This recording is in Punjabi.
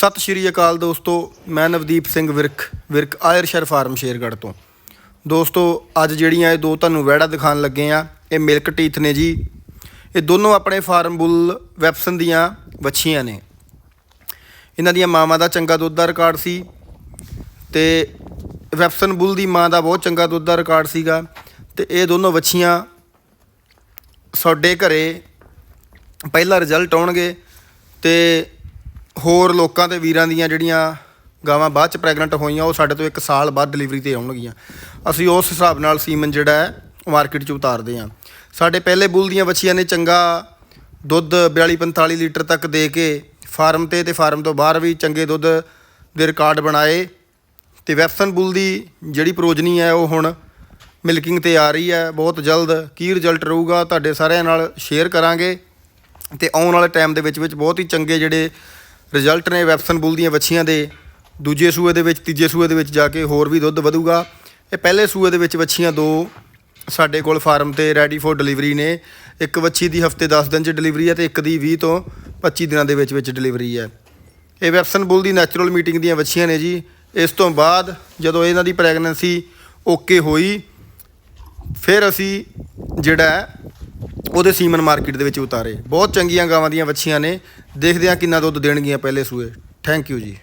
ਸਤਿ ਸ਼੍ਰੀ ਅਕਾਲ ਦੋਸਤੋ, ਮੈਂ ਨਵਦੀਪ ਸਿੰਘ ਵਿਰਕ ਵਿਰਕ ਆਇਰਸ਼ਰ ਫਾਰਮ ਸ਼ੇਰਗੜ੍ਹ ਤੋਂ। ਦੋਸਤੋ, ਅੱਜ ਜਿਹੜੀਆਂ ਇਹ ਦੋ ਤੁਹਾਨੂੰ ਵੈੜਾ ਦਿਖਾਉਣ ਲੱਗੇ ਆ, ਇਹ ਮਿਲਕ ਟੀਥ ਨੇ ਜੀ। ਇਹ ਦੋਨੋਂ ਆਪਣੇ ਫਾਰਮ ਬੁੱਲ ਵੈਪਸਨ ਦੀਆਂ ਵੱਛੀਆਂ ਨੇ। ਇਹਨਾਂ ਦੀਆਂ ਮਾਵਾਂ ਦਾ ਚੰਗਾ ਦੁੱਧ ਦਾ ਰਿਕਾਰਡ ਸੀ ਤੇ ਵੈਪਸਨ ਬੁੱਲ ਦੀ ਮਾਂ ਦਾ ਬਹੁਤ ਚੰਗਾ ਦੁੱਧ ਦਾ ਰਿਕਾਰਡ ਸੀਗਾ ਤੇ ਇਹ ਦੋਨੋਂ ਵੱਛੀਆਂ ਸਾਡੇ ਘਰੇ ਪਹਿਲਾ ਰਿਜ਼ਲਟ ਆਉਣਗੇ ਤੇ ਹੋਰ ਲੋਕਾਂ ਤੇ ਵੀਰਾਂ ਦੀਆਂ ਜਿਹੜੀਆਂ ਗਾਵਾਂ ਬਾਅਦ ਚ ਪ੍ਰੈਗਨੈਂਟ ਹੋਈਆਂ, ਉਹ ਸਾਡੇ ਤੋਂ 1 ਸਾਲ ਬਾਅਦ ਡਿਲੀਵਰੀ ਤੇ ਆਉਣਗੀਆਂ। ਅਸੀਂ ਉਸ ਹਿਸਾਬ ਨਾਲ ਸੀਮਨ ਜਿਹੜਾ ਹੈ ਮਾਰਕੀਟ 'ਚ ਉਤਾਰਦੇ ਹਾਂ। ਸਾਡੇ ਪਹਿਲੇ ਬੁੱਲ ਦੀਆਂ ਵੱਛੀਆਂ ਨੇ ਚੰਗਾ ਦੁੱਧ 42 45 ਲੀਟਰ ਤੱਕ ਦੇ ਕੇ ਫਾਰਮ ਤੇ ਤੇ ਫਾਰਮ ਤੋਂ ਬਾਹਰ ਵੀ ਚੰਗੇ ਦੁੱਧ ਦੇ ਰਿਕਾਰਡ ਬਣਾਏ। ਤੇ ਵੈਪਸਨ ਬੁੱਲ ਦੀ ਜਿਹੜੀ ਪ੍ਰੋਜਨੀ ਹੈ, ਉਹ ਹੁਣ ਮਿਲਕਿੰਗ ਤੇ ਆ ਰਹੀ ਹੈ। ਬਹੁਤ ਜਲਦ ਕੀ ਰਿਜ਼ਲਟ ਰਹੂਗਾ, ਤੁਹਾਡੇ ਸਾਰਿਆਂ ਨਾਲ ਸ਼ੇਅਰ ਕਰਾਂਗੇ। ਤੇ ਆਉਣ ਵਾਲੇ ਟਾਈਮ ਦੇ ਵਿੱਚ ਵਿੱਚ ਬਹੁਤ ਹੀ ਚੰਗੇ ਜਿਹੜੇ ਰਿਜ਼ਲਟ ਨੇ ਵੈਪਸਨ ਬੁੱਲ ਦੀਆਂ ਵੱਛੀਆਂ ਦੇ ਦੂਜੇ ਸੂਏ ਦੇ ਵਿੱਚ, ਤੀਜੇ ਸੂਏ ਦੇ ਵਿੱਚ ਜਾ ਕੇ ਹੋਰ ਵੀ ਦੁੱਧ ਵਧੂਗਾ। ਇਹ ਪਹਿਲੇ ਸੂਏ ਦੇ ਵਿੱਚ ਵੱਛੀਆਂ ਦੋ ਸਾਡੇ ਕੋਲ ਫਾਰਮ ਤੇ ਰੈਡੀ ਫੋਰ ਡਿਲੀਵਰੀ ਨੇ। ਇੱਕ ਵੱਛੀ ਦੀ ਹਫ਼ਤੇ 10 ਦਿਨ ਚ ਡਿਲੀਵਰੀ ਹੈ ਤੇ ਇੱਕ ਦੀ 20 ਤੋਂ 25 ਦਿਨਾਂ ਦੇ ਵਿੱਚ ਵਿੱਚ ਡਿਲੀਵਰੀ ਹੈ। ਇਹ ਵੈਪਸਨ ਬੁੱਲ ਦੀ ਨੈਚੁਰਲ ਮੀਟਿੰਗ ਦੀਆਂ ਵੱਛੀਆਂ ਨੇ ਜੀ। ਇਸ ਤੋਂ ਬਾਅਦ ਜਦੋਂ ਇਹਨਾਂ ਦੀ ਪ੍ਰੈਗਨੈਂਸੀ ਓਕੇ ਹੋਈ, ਫਿਰ ਅਸੀਂ ਜਿਹੜਾ ਉਹਦੇ ਸੀਮਨ ਮਾਰਕੀਟ ਦੇ ਵਿੱਚ ਉਤਾਰੇ। ਬਹੁਤ ਚੰਗੀਆਂ ਗਾਵਾਂ ਦੀਆਂ ਵੱਛੀਆਂ ਨੇ। ਦੇਖਦੇ ਹਾਂ ਕਿੰਨਾ ਦੁੱਧ ਦੇਣਗੀਆਂ ਪਹਿਲੇ ਸੂਏ। ਥੈਂਕ ਯੂ ਜੀ।